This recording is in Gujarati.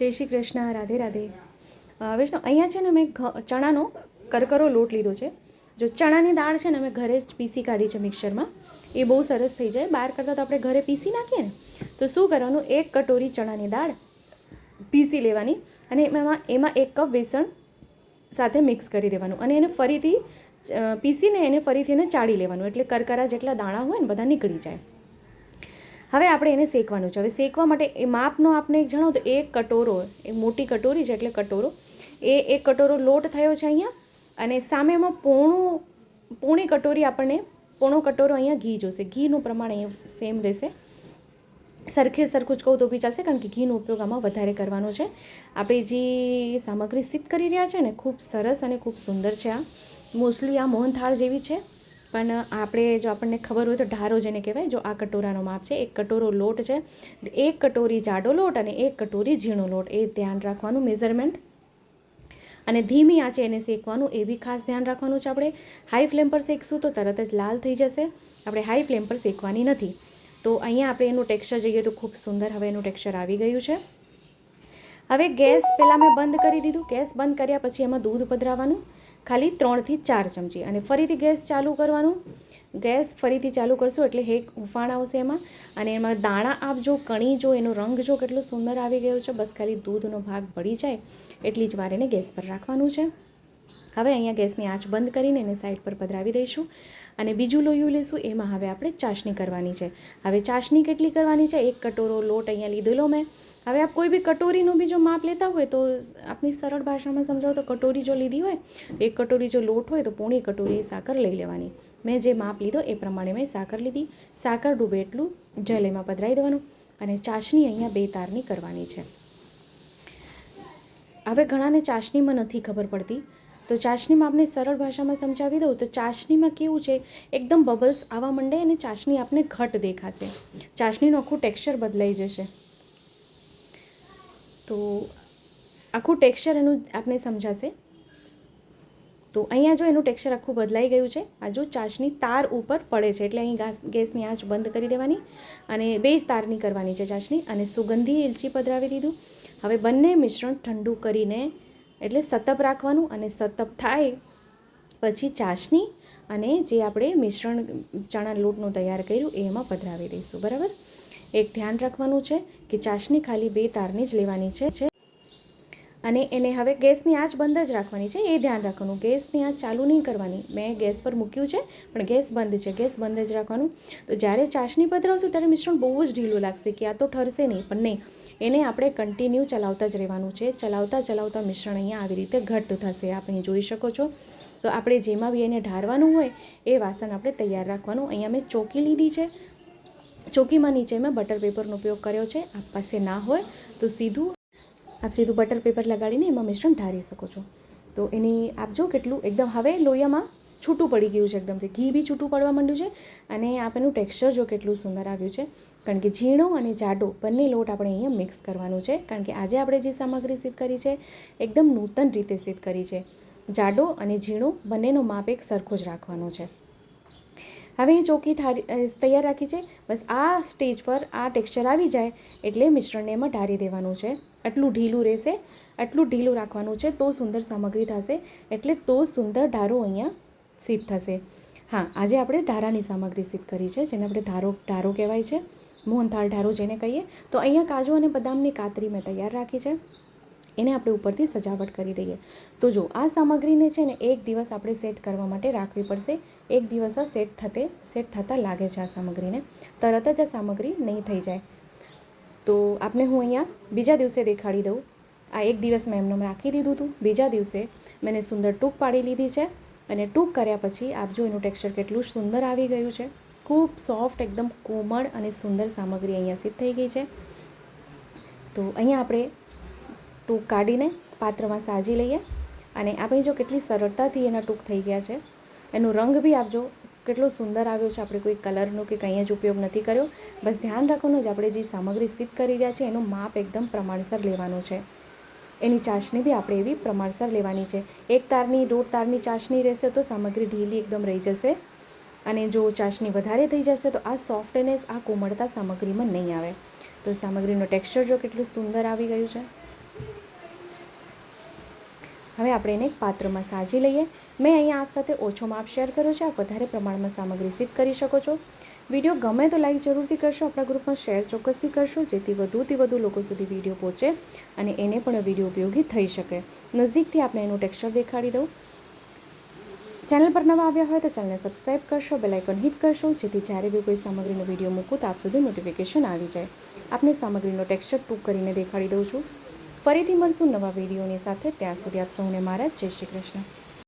જય શ્રી કૃષ્ણ, રાધે રાધે. વૈષ્ણવ અહીંયા છે ને મેં ચણાનો કરકરો લોટ લીધો છે. જો ચણાની દાળ છે ને મેં ઘરે જ પીસી કાઢી છે મિક્સરમાં. એ બહુ સરસ થઈ જાય. બહાર કરતાં તો આપણે ઘરે પીસી નાખીએ ને, તો શું કરવાનું? એક કટોરી ચણાની દાળ પીસી લેવાની અને એમાં એમાં એક કપ બેસણ સાથે મિક્સ કરી દેવાનું અને એને ફરીથી પીસીને એને ફરીથી એને ચાળી લેવાનું. એટલે કરકરા જેટલા દાણા હોય ને બધા નીકળી જાય. હવે આપણે એને શેકવાનું છે. હવે શેકવા માટે એ માપનો આપને એક જણાવો તો એક કટોરો, એ મોટી કટોરી છે એટલે કટોરો, એ એક કટોરો લોટ થયો છે અહીંયા અને સામે એમાં પોણું, પોણી કટોરી આપણને, પોણો કટોરો અહીંયા ઘી જોશે. ઘીનું પ્રમાણ અહીંયા સેમ રહેશે. સરખે સરખું જ કહું તો બી ચાલશે કારણ કે ઘીનો ઉપયોગ આમાં વધારે કરવાનો છે. આપણે જે સામગ્રી સિદ્ધ કરી રહ્યા છે ને, ખૂબ સરસ અને ખૂબ સુંદર છે આ. મોસ્ટલી આ મોહનથાળ જેવી છે. પણ આપણે જો આપણને ખબર હોય તો ઢારો જેને કહેવાય, જો આ કટોરાનો માપ છે, એક કટોરો લોટ છે, એક કટોરી જાડો લોટ અને એક કટોરી ઝીણો લોટ. એ ધ્યાન રાખવાનું મેઝરમેન્ટ અને ધીમી આંચે એને શેકવાનું, એ બી ખાસ ધ્યાન રાખવાનું છે આપણે. હાઈ ફ્લેમ પર શેકશું તો તરત જ લાલ થઈ જશે. આપણે હાઈ ફ્લેમ પર શેકવાની નથી. તો અહીંયા આપણે એનું ટેક્સચર જોઈએ તો ખૂબ સુંદર હવે એનું ટેક્સચર આવી ગયું છે. હવે ગેસ પહેલાં મેં બંધ કરી દીધું. ગેસ બંધ કર્યા પછી એમાં દૂધ પધરાવવાનું. ખાલી ત્રણથી ચાર ચમચી. અને ફરીથી ગેસ ચાલુ કરવાનું. ગેસ ફરીથી ચાલુ કરશું એટલે હેક ઉફાણ આવશે એમાં. અને એમાં દાણા આપજો કણી જો, એનો રંગ જો કેટલો સુંદર આવી ગયો છે, બસ ખાલી દૂધનો ભાગ ભળી જાય, એટલી જ વાર એને ગેસ પર રાખવાનું છે. હવે અહીંયા ગેસની આંચ બંધ કરીને એને સાઈડ પર પધરાવી દઈશું. અને બીજું લોયું લઈશું એમાં હવે આપણે ચાસણી કરવાની છે. હવે ચાસણી કેટલી કરવાની છે? એક કટોરો લોટ અહીંયા લીધેલો મેં. હવે આપ કોઈ બી કટોરીનું બી જો માપ લેતા હોય તો આપની સરળ ભાષામાં સમજાવો તો કટોરી જો લીધી હોય એક કટોરી જો લોટ હોય તો પોણી કટોરી સાકર લઈ લેવાની. મેં જે માપ લીધો એ પ્રમાણે મેં સાકર લીધી. સાકર ડૂબે એટલું જલેમાં પધરાવી દેવાનું અને ચાસણી અહીંયા બે તારની કરવાની છે. હવે ઘણાને ચાસણીમાં નથી ખબર પડતી. તો ચાસણીમાં આપણે સરળ ભાષામાં સમજાવી દઉં તો ચાસણીમાં કેવું છે? એકદમ બબલ્સ આવવા માંડે અને ચાસણી આપને ઘટ દેખાશે. ચાસણીનું આખું ટેક્સચર બદલાઈ જશે. તો આખું ટેક્સચર એનું આપણે સમજાશે? તો અહીંયા જો એનું ટેક્સચર આખું બદલાઈ ગયું છે, આ જો ચાસની તાર ઉપર પડે છે, એટલે અહીં ગાસ ગેસની આંચ બંધ કરી દેવાની અને બે જ તારની કરવાની છે ચાસની અને સુગંધી એલચી પધરાવી દીધું. હવે બંને મિશ્રણ ઠંડુ કરીને એટલે સતપ રાખવાનું અને સતપ થાય પછી ચાસણી અને જે આપણે મિશ્રણ ચણા લોટનું તૈયાર કર્યું એ એમાં પધરાવી દઈશું, બરાબર? એક ધ્યાન રાખવાનું છે કે ચાસણી ખાલી બે તારની જ લેવાની છે અને એને હવે ગેસની આંચ બંધ જ રાખવાની છે, એ ધ્યાન રાખવાનું. ગેસની આંચ ચાલુ નહીં કરવાની. મેં ગેસ પર મૂક્યું છે, પણ ગેસ બંધ છે, ગેસ બંધ જ રાખવાનું. તો જ્યારે ચાસણી પધરાવશું ત્યારે મિશ્રણ બહુ જ ઢીલું લાગશે કે આ તો ઠરશે નહીં, પણ નહીં. એને આપણે કન્ટિન્યુ ચલાવતા જ રહેવાનું છે. ચલાવતા ચલાવતા મિશ્રણ અહીંયા આવી રીતે ઘટ્ટ થશે. આપ અહીં જોઈ શકો છો. તો આપણે જેમાં બી એને ઢારવાનું હોય, એ વાસણ આપણે તૈયાર રાખવાનું. અહીંયા મેં ચોકી લીધી છે. ચોકીમાં નીચે મેં બટર પેપરનો ઉપયોગ કર્યો છે. આપ પાસે ના હોય તો સીધું, આપ સીધું બટર પેપર લગાડીને એમાં મિશ્રણ ઢારી શકો છો. તો એની, આપ જો કેટલું, એકદમ હવે લોહીયામાં છૂટું પડી ગયું છે એકદમથી. ઘી બી છૂટું પડવા માંડ્યું છે અને આપ એનું ટેક્સચર જો કેટલું સુંદર આવ્યું છે. કારણ કે ઝીણો અને જાડો બંને લોટ આપણે અહીંયા મિક્સ કરવાનું છે. કારણ કે આજે આપણે જે સામગ્રી સિદ્ધ કરી છે, એકદમ નૂતન રીતે સિદ્ધ કરી છે. જાડો અને ઝીણો બંનેનો માપ એક સરખો જ રાખવાનો છે. હવે અહીં ચોકી ઠારી તૈયાર રાખી છે. બસ આ સ્ટેજ પર આ ટેક્સચર આવી જાય એટલે મિશ્રણને એમાં ઢારી દેવાનું છે. આટલું ઢીલું રહેશે, આટલું ઢીલું રાખવાનું છે તો સુંદર સામગ્રી થશે, એટલે તો સુંદર ઢારો અહીંયા સિદ્ધ થશે. હા, આજે આપણે ઢારાની સામગ્રી સિદ્ધ કરી છે, જેને આપણે ધારો ઢારો કહેવાય છે, મોહનથાળ ઢારો જેને કહીએ. તો અહીંયા કાજુ અને બદામની કાતરી મેં તૈયાર રાખી છે. એને આપણે ઉપરથી સજાવટ કરી દઈએ. તો જો, આ સામગ્રીને છે ને એક દિવસ આપણે સેટ કરવા માટે રાખવી પડશે. એક દિવસ આ સેટ થતે, સેટ થતાં લાગે છે આ સામગ્રીને. તરત જ આ સામગ્રી નહીં થઈ જાય. તો આપને હું અહીંયા બીજા દિવસે દેખાડી દઉં. આ એક દિવસ મેં એમને રાખી દીધું હતું બીજા દિવસે મેં એને સુંદર ટૂંક પાડી લીધી છે અને ટૂંક કર્યા પછી આપ જો એનું ટેક્સચર કેટલું સુંદર આવી ગયું છે. ખૂબ સોફ્ટ, એકદમ કોમળ અને સુંદર સામગ્રી અહીંયા સિદ્ધ થઈ ગઈ છે. તો અહીંયા આપણે ટૂંક કાઢીને પાત્રમાં સાજી લઈએ. અને આપણે જો કેટલી સરળતાથી એના ટૂંક થઈ ગયા છે, એનો રંગ બી આપજો કેટલો સુંદર આવ્યો છે, આપણે કોઈ કલરનો કે કંઈ જ ઉપયોગ નથી કર્યો. બસ ધ્યાન રાખવાનું જ આપણે જે સામગ્રી સ્થિત કરી રહ્યા છે, એનું માપ એકદમ પ્રમાણસર લેવાનું છે. એની ચાસણી બી આપણે એવી પ્રમાણસર લેવાની છે. એક તારની, દોઢ તારની ચાસણી રહેશે તો સામગ્રી ઢીલી એકદમ રહી જશે. અને જો ચાસણી વધારે થઈ જશે તો આ સોફ્ટનેસ, આ કોમળતા સામગ્રીમાં નહીં આવે. તો સામગ્રીનું ટેક્સચર જો કેટલું સુંદર આવી ગયું છે. હવે આપણે એને એક પાત્રમાં સાજી લઈએ. મેં અહીંયા આપ સાથે ઓછો માપ શેર કર્યો છે. આપ વધારે પ્રમાણમાં સામગ્રી સિદ્ધ કરી શકો છો. વીડિયો ગમે તો લાઈક જરૂરથી કરશો. આપણા ગ્રુપમાં શેર ચોક્કસથી કરશો, જેથી વધુથી વધુ લોકો સુધી વીડિયો પહોંચે અને એને પણ વીડિયો ઉપયોગી થઈ શકે. નજીકથી આપણે એનું ટેક્સચર દેખાડી દઉં. ચેનલ પર નવા આવ્યા હોય તો ચેનલને સબસ્ક્રાઇબ કરશો બેલાઇકન હિટ કરશો, જેથી જ્યારે બી કોઈ સામગ્રીનો વીડિયો મૂકું તો આપ સુધી નોટિફિકેશન આવી જાય. આપને સામગ્રીનો ટેક્સચર ટૂંક કરીને દેખાડી દઉં છું. ફરીથી મળશું નવા વિડીયોની સાથે. ત્યાં સુધી આપ સૌને મારા જય શ્રી કૃષ્ણ.